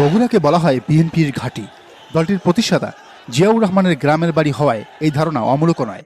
বগুড়াকে বলা হয় বিএনপির ঘাঁটি। দলটির প্রতিষ্ঠাতা জিয়াউর রহমানের গ্রামের বাড়ি হওয়ায় এই ধারণা অমূলক নয়।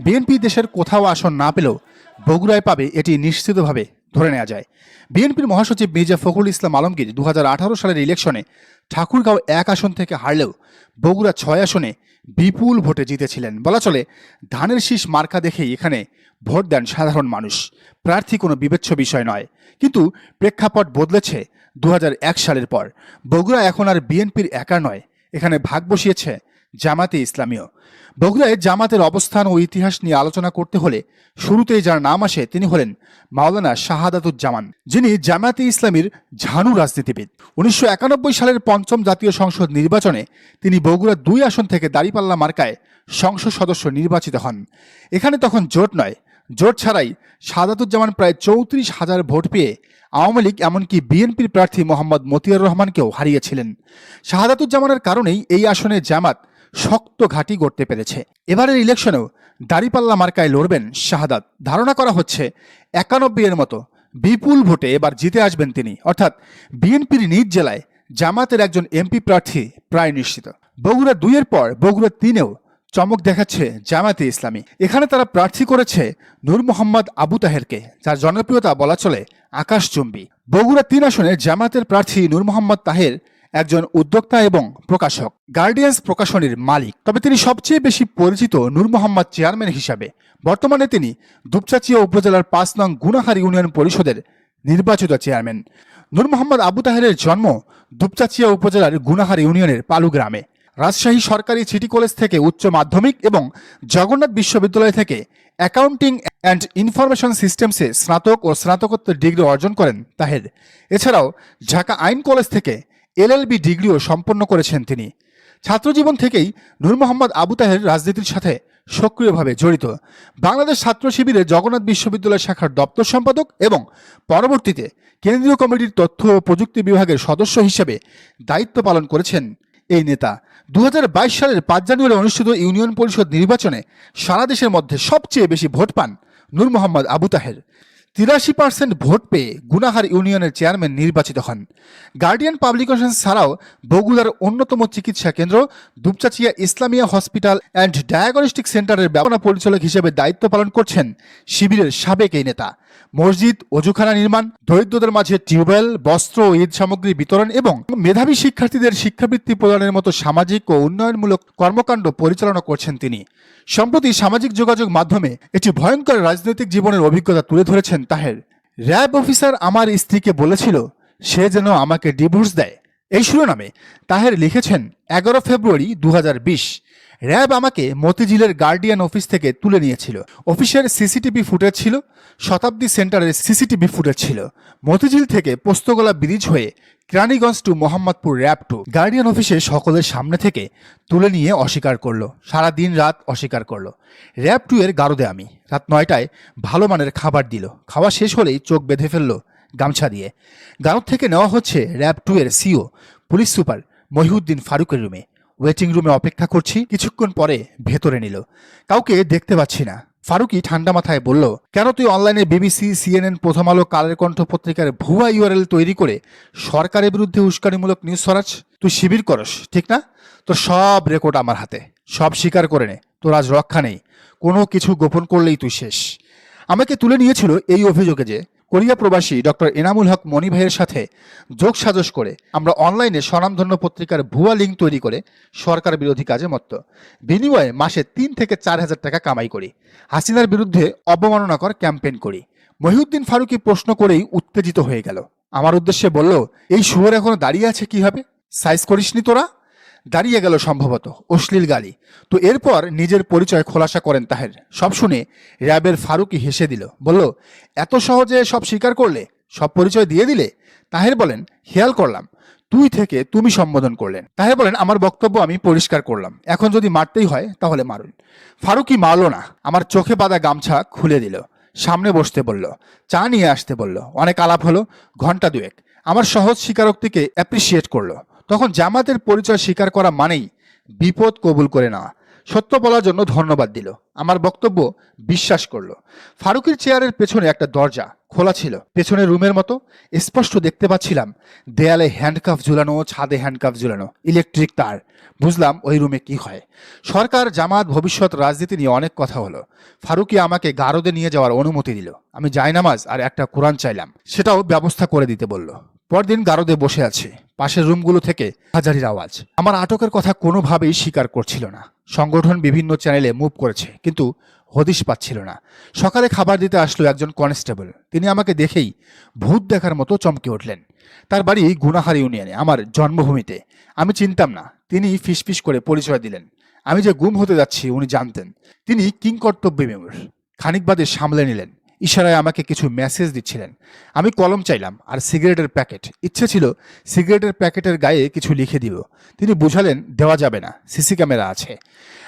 বিএনপি দেশের কোথাও আসন না পেলেও বগুড়ায় পাবে এটি নিশ্চিতভাবে ধরে নেওয়া যায়। বিএনপির মহাসচিব মির্জা ফখরুল ইসলাম আলমগীর দু হাজার আঠারো সালের ইলেকশনে ঠাকুরগাঁও এক আসন থেকে হারলেও বগুড়া ছয় আসনে বিপুল ভোটে জিতেছিলেন। বলা চলে, ধানের শীষ মার্কা দেখেই এখানে ভোট দেন সাধারণ মানুষ। প্রার্থী কোনো বিবেচ্য বিষয় নয়। কিন্তু প্রেক্ষাপট বদলেছে দু হাজার এক সালের পর, বগুড়া এখন আর বিএনপির একা নয়, এখানে ভাগ বসিয়েছে জামাতে ইসলামীয় বগুড়ায় জামাতের অবস্থান ও ইতিহাস নিয়ে আলোচনা করতে হলে শুরুতেই যার নাম আসে তিনি হলেন মাওলানা শাহাদাতুজ্জামান, যিনি জামাতে ইসলামীর ঝানু রাজনীতিবিদ। উনিশশো একানব্বই সালের পঞ্চম জাতীয় সংসদ নির্বাচনে তিনি বগুড়া দুই আসন থেকে দাঁড়িপাল্লা মার্কায় সংসদ সদস্য নির্বাচিত হন। এখানে তখন জোট নয় জোট ছাড়াই সাদাতুজ্জামান প্রায় চৌত্রিশ হাজার ভোট পেয়ে আওয়ামী লীগ, এমনকি বিএনপির প্রার্থী মোহাম্মদ মতিয়ার রহমানকেও হারিয়েছিলেন। শাহাদাতুজ্জামানের কারণেই এই আসনে জামাত শক্ত ঘাঁটি গড়তে পেরেছে। এবারের ইলেকশনেও দাড়িপাল্লা মার্কায় লড়বেন শাহাদাত। ধারণা করা হচ্ছে একানব্বই এর মতো বিপুল ভোটে এবার জিতে আসবেন তিনি। অর্থাৎ বিএনপির নিজ জেলায় জামাতের একজন এমপি প্রার্থী প্রায় নিশ্চিত। বগুড়া দুইয়ের পর বগুড়া তিনেও চমক দেখাচ্ছে জামাতে ইসলামী। এখানে তারা প্রার্থী করেছে নূর মোহাম্মদ আবু তাহেরকে, যার জনপ্রিয়তা বলা চলে আকাশচুম্বী বগুড়া তিন আসনে জামাতের প্রার্থী নূর মোহাম্মদ তাহের একজন উদ্যোক্তা এবং প্রকাশক, গার্ডিয়ান্স প্রকাশনীর মালিক। তবে তিনি সবচেয়ে বেশি পরিচিত নূর মোহাম্মদ চেয়ারম্যান হিসাবে। বর্তমানে তিনি দুপচাচিয়া উপজেলার পাঁচ নং গুনাহার ইউনিয়ন পরিষদের নির্বাচিত চেয়ারম্যান। নূর মোহাম্মদ আবু তাহেরের জন্ম দুপচাচিয়া উপজেলার গুনাহার ইউনিয়নের পালু গ্রামে। রাজশাহী সরকারি সিটি কলেজ থেকে উচ্চ মাধ্যমিক এবং জগন্নাথ বিশ্ববিদ্যালয় থেকে অ্যাকাউন্টিং অ্যান্ড ইনফরমেশন সিস্টেমসে স্নাতক ও স্নাতকোত্তর ডিগ্রি অর্জন করেন তাহের। এছাড়াও ঢাকা আইন কলেজ থেকে এলএলবি ডিগ্রিও সম্পন্ন করেছেন তিনি। ছাত্রজীবন থেকেই নূর মোহাম্মদ আবু তাহের রাজনীতির সাথে সক্রিয়ভাবে জড়িত। বাংলাদেশ ছাত্র শিবিরে জগন্নাথ বিশ্ববিদ্যালয় শাখার দপ্তর সম্পাদক এবং পরবর্তীতে কেন্দ্রীয় কমিটির তথ্য ও প্রযুক্তি বিভাগের সদস্য হিসেবে দায়িত্ব পালন করেছেন এই নেতা। দু হাজার বাইশ সালের পাঁচ জানুয়ারি অনুষ্ঠিত ইউনিয়ন পরিষদ নির্বাচনে সারা দেশের মধ্যে সবচেয়ে বেশি ভোট পান নূর মোহাম্মদ আবু তাহের। তিরাশি পার্সেন্ট ভোট পেয়ে গুনাহার ইউনিয়নের চেয়ারম্যান নির্বাচিত হন। গার্ডিয়ান পাবলিকেশন ছাড়াও বগুড়ার অন্যতম চিকিৎসা কেন্দ্র Dupchanchia Islamia hospital and diagnostic সেন্টারের ব্যবনা পরিচালক হিসেবে দায়িত্ব পালন করছেন শিবিরের সাবেক এই নেতা। মসজিদ, অজুখানা নির্মাণ, দরিদ্রদের মাঝে টিউবওয়েল, বস্ত্র ও ঈদ সামগ্রী বিতরণ এবং মেধাবী শিক্ষার্থীদের শিক্ষাবৃত্তি প্রদানের মতো সামাজিক ও উন্নয়নমূলক কর্মকাণ্ড পরিচালনা করছেন তিনি। সম্প্রতি সামাজিক যোগাযোগ মাধ্যমে একটি ভয়ঙ্কর রাজনৈতিক জীবনের অভিজ্ঞতা তুলে ধরেছেন তাহের। র্যাব অফিসার আমার স্ত্রীকে বলেছিল সে যেন আমাকে ডিভোর্স দেয়। এই শিরোনামে তাহের লিখেছেন, এগারো ফেব্রুয়ারি দু হাজার বিশ, র্যাব আমাকে মতিঝিলের গার্ডিয়ান অফিস থেকে তুলে নিয়েছিল। অফিসের সিসিটিভি ফুটেজ ছিল, শতাব্দী সেন্টারের সিসিটিভি ফুটেজ ছিল। মতিঝিল থেকে পোস্তগোলা ব্রিজ হয়ে Keraniganj to Mohammadpur RAB two guardian অফিসে সকলের সামনে থেকে তুলে নিয়ে অস্বীকার করল। সারা দিন রাত অস্বীকার করল। র্যাব টু এর গারদে আমি। রাত নয়টায় ভালো মানের খাবার দিল। খাওয়া শেষ হলেই চোখ বেঁধে ফেলল। গামছা দিয়ে। গারদ থেকে নেওয়া হচ্ছে র্যাব টু এর সিও, পুলিশ সুপার মহিউদ্দিন ফারুকের রুমে। ওয়েটিং রুমে অপেক্ষা করছি, কিছুক্ষণ পরে ভেতরে নিল। কাউকে দেখতে পাচ্ছি না। ফারুকি ঠান্ডা মাথায় বলল, কেন তুই অনলাইনে বিবিসি, সিএনএন, প্রথম আলো, কালের কণ্ঠ পত্রিকার ভুয়া ইউআরএল তৈরি করে সরকারের বিরুদ্ধে উস্কানিমূলক নিউজ ছড়াচ্ছ? তুই শিবির করস, ঠিক না? তোর সব রেকর্ড আমার হাতে। সব স্বীকার করে নে। তোর আজ রক্ষা নেই। কোনো কিছু গোপন করলেই তুই শেষ। আমাকে তুলে নিয়েছিল এই অভিযোগে যে কোরিয়া প্রবাসী ডক্টর এনামুল হক মনি ভাইয়ের সাথে যোগ সাজস করে আমরা অনলাইনে স্বনামধন্য পত্রিকার ভুয়া লিঙ্ক তৈরি করে সরকার বিরোধী কাজে মত্ত। বিনিময়ে মাসে তিন থেকে চার হাজার টাকা কামাই করি। হাসিনার বিরুদ্ধে অবমাননাকর ক্যাম্পেইন করি। মহিউদ্দিন ফারুকি প্রশ্ন করেই উত্তেজিত হয়ে গেল। আমার উদ্দেশ্যে বলল, এই শুয়োর এখনও দাঁড়িয়ে আছে কীভাবে? সাইজ করিসনি তোরা? দাঁড়িয়ে গেল সম্ভবত, অশ্লীল গালি। তো এরপর নিজের পরিচয় খোলাসা করেন তাহের। সব শুনে র্যাবের ফারুকি হেসে দিল, বলল, এত সহজে সব স্বীকার করলে, সব পরিচয় দিয়ে দিলে? তাহের বলেন খেয়াল করলাম। তুই থেকে তুমি সম্বোধন করলেন। তাহের বলেন, আমার বক্তব্য আমি পরিষ্কার করলাম। এখন যদি মারতেই হয়, তাহলে মারুন। ফারুকি মারল না, আমার চোখে বাঁধা গামছা খুলে দিল। সামনে বসতে বলল, চা নিয়ে আসতে, বলল। অনেক আলাপ হলো ঘণ্টা দুয়েক। আমার সহজ স্বীকারোক্তিকে অ্যাপ্রিসিয়েট করল। তখন জামাতের পরিচয় স্বীকার করা মানেই বিপদ কবুল করে নেওয়া। সত্য বলার জন্য ধন্যবাদ দিল। আমার বক্তব্য বিশ্বাস করল। ফারুকের চেয়ারের পেছনে একটা দরজা খোলা ছিল। পেছনের রুমের মতো স্পষ্ট দেখতে পাচ্ছিলাম দেয়ালে হ্যান্ডকাফ ঝুলানো, ছাদে হ্যান্ডকাফ ঝুলানো, ইলেকট্রিক তার। বুঝলাম ওই রুমে কি হয়। সরকার, জামাত, ভবিষ্যৎ, রাজনীতি নিয়ে অনেক কথা হলো। ফারুকি আমাকে গারদে নিয়ে যাওয়ার অনুমতি দিল। আমি জায়নামাজ আর একটা কোরআন চাইলাম। সেটাও ব্যবস্থা করে দিতে বলল। পরদিন গারদে বসে আছি। পাশের রুমগুলো থেকে হাজারির আওয়াজ। আমার আটকের কথা কোনোভাবেই স্বীকার করছিল না। সংগঠন বিভিন্ন চ্যানেলে মুভ করেছে, কিন্তু হদিশ পাচ্ছিল না। সকালে খাবার দিতে আসলো একজন কনস্টেবল। তিনি আমাকে দেখেই ভূত দেখার মতো চমকে উঠলেন। তার বাড়ি গুনাহার ইউনিয়নে, আমার জন্মভূমিতে। আমি চিনতাম না। তিনি ফিসফিস করে পরিচয় দিলেন। আমি যে গুম হতে যাচ্ছি, উনি জানতেন। তিনি কিংকর্তব্য মেমর খানিক বাদে সামলে নিলেন। ইশারায় আমাকে কিছু মেসেজ দিচ্ছিলেন। আমি কলম চাইলাম আর সিগারেটের প্যাকেট। ইচ্ছে ছিল সিগারেটের প্যাকেটের গায়ে কিছু লিখে দিব। তিনি বুঝালেন, দেওয়া যাবে না, সিসি ক্যামেরা আছে।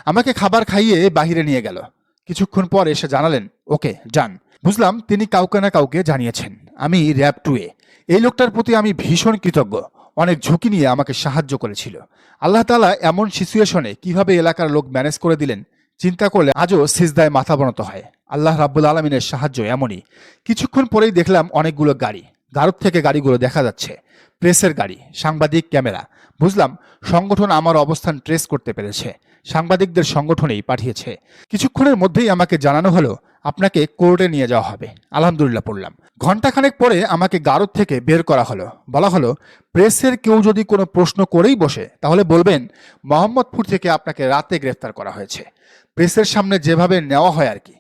আমাকে খাবার খাইয়ে বাহিরে নিয়ে গেল। কিছুক্ষণ পর এসে জানালেন, ওকে, যান। বুঝলাম তিনি কাউকে না কাউকে জানিয়েছেন। আমি র্যাব টুয়ে এই লোকটার প্রতি আমি ভীষণ কৃতজ্ঞ। অনেক ঝুঁকি নিয়ে আমাকে সাহায্য করেছিল। আল্লাহ তালা এমন সিচুয়েশনে কীভাবে এলাকার লোক ম্যানেজ করে দিলেন? চিন্তা করলে আজও সিজদায় মাথা বনত হয়। আল্লাহ রাব্বুল আলমিনের সাহায্য এমনই। কিছুক্ষণ পরেই দেখলাম অনেকগুলো গাড়ি গারদ থেকে গাড়িগুলো দেখা যাচ্ছে। প্রেসের গাড়ি, সাংবাদিক ক্যামেরা। বুঝলাম, সংগঠন আমার অবস্থান ট্রেস করতে পেরেছে। সাংবাদিকদের সংগঠনেই পাঠিয়েছে। কিছুক্ষণের মধ্যেই আমাকে জানানো হলো, আপনাকে কোর্টে নিয়ে যাওয়া হবে। আলহামদুলিল্লাহ পড়লাম। ঘন্টাখানেক পরে আমাকে গারদ থেকে বের করা হলো। বলা হলো, প্রেসের কেউ যদি কোনো প্রশ্ন করেই বসে, তাহলে বলবেন, মোহাম্মদপুর থেকে আপনাকে রাতে গ্রেফতার করা হয়েছে প্রেসের সামনে যেভাবে নেওয়া হয় আর কি।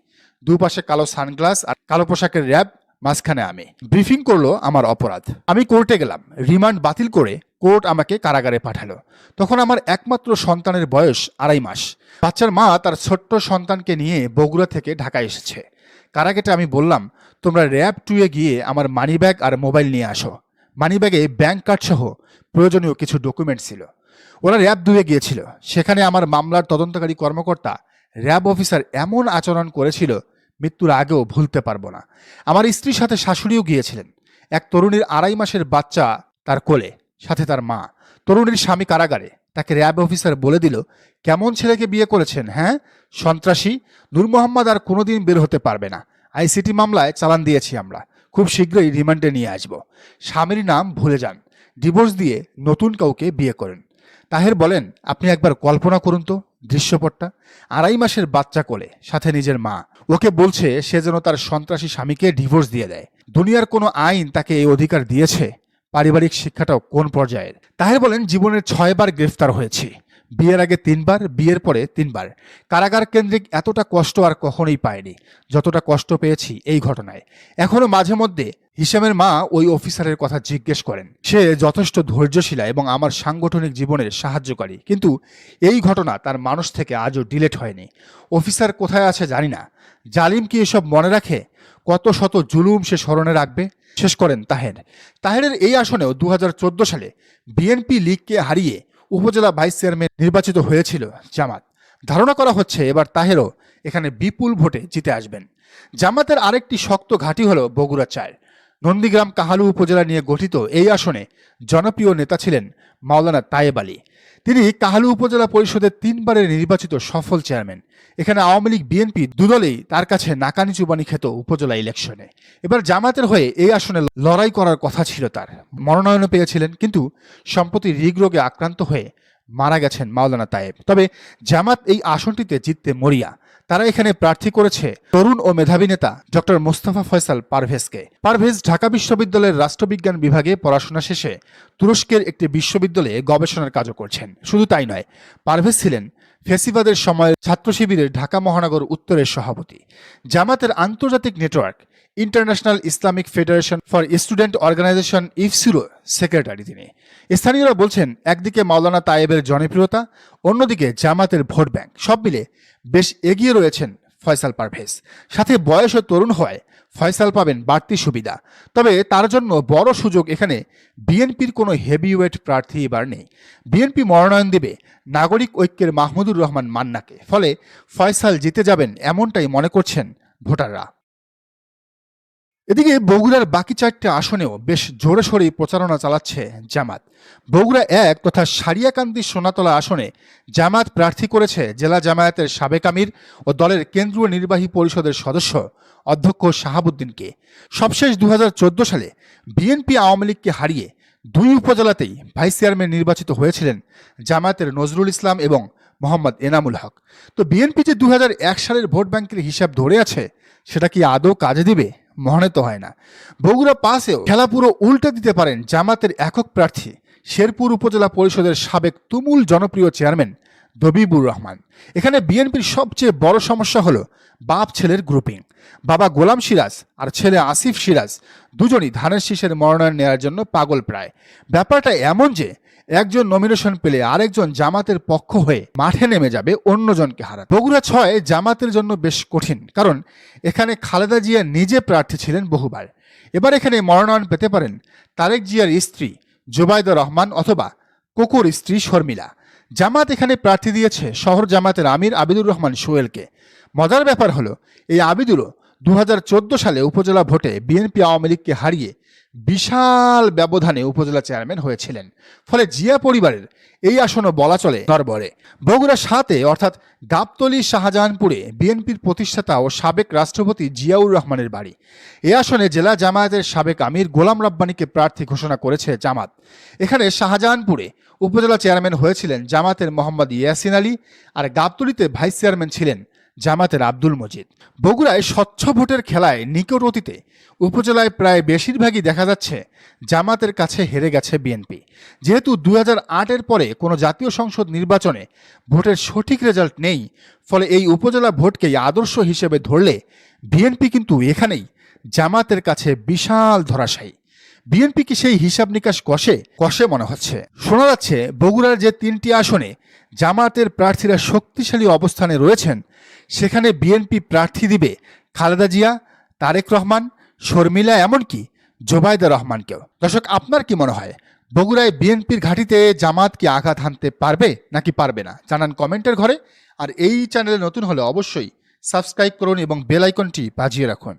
দুপাশে কালো সানগ্লাস আর কালো পোশাকের র্যাব, মাঝখানে আমি। ব্রিফিং করল আমার অপরাধ। আমি কোর্টে গেলাম। রিমান্ড বাতিল করে কোর্ট আমাকে কারাগারে পাঠালো। তখন আমার একমাত্র সন্তানের বয়স আড়াই মাস। বাচ্চার মা তার ছোট্ট সন্তানকে নিয়ে বগুড়া থেকে ঢাকায় এসেছে। কারাগেটে আমি বললাম, তোমরা র্যাব টুয়ে গিয়ে আমার মানিব্যাগ আর মোবাইল নিয়ে আসো। মানিব্যাগে ব্যাংক কার্ড সহ প্রয়োজনীয় কিছু ডকুমেন্ট ছিল। ওরা র্যাব দুয়ে গিয়েছিল। সেখানে আমার মামলার তদন্তকারী কর্মকর্তা র্যাব অফিসার এমন আচরণ করেছিল, মৃত্যুর আগেও ভুলতে পারব না। আমার স্ত্রীর সাথে শাশুড়িও গিয়েছিলেন। এক তরুণীর আড়াই মাসের বাচ্চা তার কোলে, সাথে তার মা। তরুণীর স্বামী কারাগারে। তাকে র্যাব অফিসার বলে দিল, কেমন ছেলেকে বিয়ে করেছেন হ্যাঁ? সন্ত্রাসী? নূর মোহাম্মদ আর কোনোদিন বের হতে পারবে না। আইসিটি মামলায় চালান দিয়েছি আমরা। খুব শীঘ্রই রিমান্ডে নিয়ে আসব। স্বামীর নাম ভুলে যান। ডিভোর্স দিয়ে নতুন কাউকে বিয়ে করেন। তাহের বলেন, আপনি একবার কল্পনা করুন তো। দৃশ্যপটটা আড়াই মাসের বাচ্চা কোলে, সাথে নিজের মা। ওকে বলছে সে যেন তার সন্ত্রাসী স্বামীকে ডিভোর্স দিয়ে দেয়। দুনিয়ার কোনো আইন তাকে এই অধিকার দিয়েছে? পারিবারিক শিক্ষাটাও কোন পর্যায়ের? তাহের বলেন, জীবনের ছয়বার গ্রেফতার হয়েছি। বিয়ের আগে তিনবার, বিয়ের পরে তিনবার। কারাগার কেন্দ্রিক এতটা কষ্ট আর কখনোই পায়নি, যতটা কষ্ট পেয়েছি এই ঘটনায়। এখনও মাঝে মধ্যে হিসামের মা ওই অফিসারের কথা জিজ্ঞেস করেন। সে যথেষ্ট ধৈর্যশীলা এবং আমার সাংগঠনিক জীবনের সাহায্যকারী। কিন্তু এই ঘটনা তার মানুষ থেকে আজও ডিলেট হয়নি। অফিসার কোথায় আছে জানি না। জালিম কি এসব মনে রাখে? কত শত জুলুম সে স্মরণে রাখবে? শেষ করেন তাহের। তাহেরের এই আসনেও দু হাজার চোদ্দ সালে বিএনপি লীগকে হারিয়ে উপজেলা ভাইস চেয়ারম্যান নির্বাচিত হয়েছিল জামাত। ধারণা করা হচ্ছে এবার তাহেরও এখানে বিপুল ভোটে জিতে আসবেন। জামাতের আরেকটি শক্ত ঘাঁটি হল বগুড়া চায় নন্দীগ্রাম কাহালু উপজেলা নিয়ে গঠিত এই আসনে জনপ্রিয় নেতা ছিলেন মাওলানা তায়েব আলী। তিনি কাহালু উপজেলা পরিষদের তিনবারের নির্বাচিত সফল চেয়ারম্যান। এখানে আওয়ামী লীগ, বিএনপি দুদলেই তার কাছে নাকানি চুবানি খেত উপজেলা ইলেকশনে। এবার জামাতের হয়ে এই আসনে লড়াই করার কথা ছিল তার। মনোনয়নও পেয়েছিলেন, কিন্তু সম্প্রতি হৃদরোগে আক্রান্ত হয়ে মারা গেছেন মাওলানা তায়েব। তবে জামাত এই আসনটিতে জিততে মরিয়া। তারা এখানে প্রার্থী করেছে তরুণ ও মেধাবী নেতা ডক্টর মোস্তফা ফয়সাল পারভেজকে। পারভেজ ঢাকা বিশ্ববিদ্যালয়ের রাষ্ট্রবিজ্ঞান বিভাগে পড়াশোনা শেষে তুরস্কের একটি বিশ্ববিদ্যালয়ে গবেষণার কাজও করছেন। শুধু তাই নয়, পারভেজ ছিলেন ফেসিবাদের সময় ছাত্র শিবিরের ঢাকা মহানগর উত্তরের সভাপতি। জামাতের আন্তর্জাতিক network, international Islamic federation for student organization ইফসিরো secretary তিনি। স্থানীয়রা বলছেন, একদিকে মাওলানা তায়েবের জনপ্রিয়তা, অন্যদিকে জামাতের ভোট ব্যাংক। সব মিলে বেশ এগিয়ে রয়েছেন ফয়সাল পারভেজ। সাথে বয়সও তরুণ হয় ফয়সাল পাবেন বাড়তি সুবিধা। তবে তার জন্য বড় সুযোগ এখানে বিএনপির কোনো হেভিওয়েট প্রার্থী এবার নেই। বিএনপি মনোনয়ন দেবে নাগরিক ঐক্যের মাহমুদুর রহমান মান্নাকে। ফলে ফয়সাল জিতে যাবেন এমনটাই মনে করছেন ভোটাররা। এদিকে বগুড়ার বাকি চারটি আসনেও বেশ জোরে সোরেই প্রচারণা চালাচ্ছে জামাত। বগুড়া এক তথা সারিয়াকান্দি সোনাতলা আসনে জামাত প্রার্থী করেছে জেলা জামায়াতের সাবেক আমির ও দলের কেন্দ্রীয় নির্বাহী পরিষদের সদস্য অধ্যক্ষ শাহাবুদ্দিনকে। সবশেষ দু হাজার চোদ্দ সালে বিএনপি আওয়ামী লীগকে হারিয়ে দুই উপজেলাতেই ভাইস চেয়ারম্যান নির্বাচিত হয়েছিলেন জামায়াতের নজরুল ইসলাম এবং মোহাম্মদ এনামুল হক। তো বিএনপি যে দু হাজার এক সালের ভোট ব্যাংকের হিসাব ধরে আছে, সেটা কি আদৌ কাজে দিবে? মনে তো হয় না। বগুড়া পাশেও খেলা পুরো উল্টে দিতে পারেন জামাতের একক প্রার্থী। শেরপুর উপজেলা পরিষদের সাবেক তুমুল জনপ্রিয় চেয়ারম্যান দবিবুর রহমান। এখানে বিএনপির সবচেয়ে বড় সমস্যা হলো বাপ ছেলের গ্রুপিং বাবা গোলাম সিরাজ আর ছেলে আসিফ সিরাজ দুজনই ধানের শীষের মনোনয়ন নেওয়ার জন্য পাগল প্রায়। ব্যাপারটা এমন যে একজন নমিনেশন পেলে আরেকজন জামাতের পক্ষ হয়ে মাঠে নেমে যাবে অন্যজনকে হারাতে। বগুড়া ছয় জামাতের জন্য বেশ কঠিন, কারণ এখানে খালেদা জিয়া নিজে প্রার্থী ছিলেন বহুবার। এবার এখানে মনোনয়ন পেতে পারেন তারেক জিয়ার স্ত্রী জুবাইদা রহমান অথবা কোকুর স্ত্রী শর্মিলা। জামাত এখানে প্রার্থী দিয়েছে শহর জামাতের আমির আবিদুর রহমান সোয়েলকে মজার ব্যাপার হলো, এই আবিদুরও দু সালে উপজেলা ভোটে বিএনপি আওয়ামী লীগকে হারিয়ে বিশাল ব্যবধানে উপজেলা চেয়ারম্যান হয়েছিলেন। ফলে জিয়া পরিবারের এই আসনও বলা চলে নরবরে বগুড়া সাতে, অর্থাৎ গাবতলী, শাহজাহানপুরে বিএনপির প্রতিষ্ঠাতা ও সাবেক রাষ্ট্রপতি জিয়াউর রহমানের বাড়ি। এ আসনে জেলা জামায়াতের সাবেক আমির গোলাম রাব্বানিকে প্রার্থী ঘোষণা করেছে জামাত। এখানে শাহজাহানপুরে উপজেলা চেয়ারম্যান হয়েছিলেন জামাতের মোহাম্মদ ইয়াসিন আলী আর গাবতলীতে ভাইস চেয়ারম্যান ছিলেন জামাতের আব্দুল মজিদ। বগুড়ায় স্বচ্ছ ভোটের খেলায় নিকট অতীতে উপজেলায় প্রায় বেশিরভাগই দেখা যাচ্ছে জামাতের কাছে হেরে গেছে বিএনপি। যেহেতু দু এর পরে কোনো জাতীয় সংসদ নির্বাচনে ভোটের সঠিক রেজাল্ট নেই, ফলে এই উপজেলা ভোটকেই আদর্শ হিসেবে ধরলে বিএনপি কিন্তু এখানেই জামাতের কাছে বিশাল ধরাশায়ী। বিএনপি কি সেই হিসাব নিকাশ কষে কষে মনে হচ্ছে? শোনা যাচ্ছে, বগুড়ার যে তিনটি আসনে জামাতের প্রার্থীরা শক্তিশালী অবস্থানে রয়েছেন, সেখানে বিএনপি প্রার্থী দিবে খালেদা জিয়া, তারেক রহমান, শর্মিলা, এমনকি জোবায়দা রহমানকেও। দর্শক, আপনার কি মনে হয়, বগুড়ায় বিএনপির ঘাঁটিতে জামাত কি আঘাত হানতে পারবে নাকি পারবে না? জানান কমেন্টের ঘরে, আর এই চ্যানেলে নতুন হলে অবশ্যই সাবস্ক্রাইব করুন এবং বেল আইকনটি বাজিয়ে রাখুন।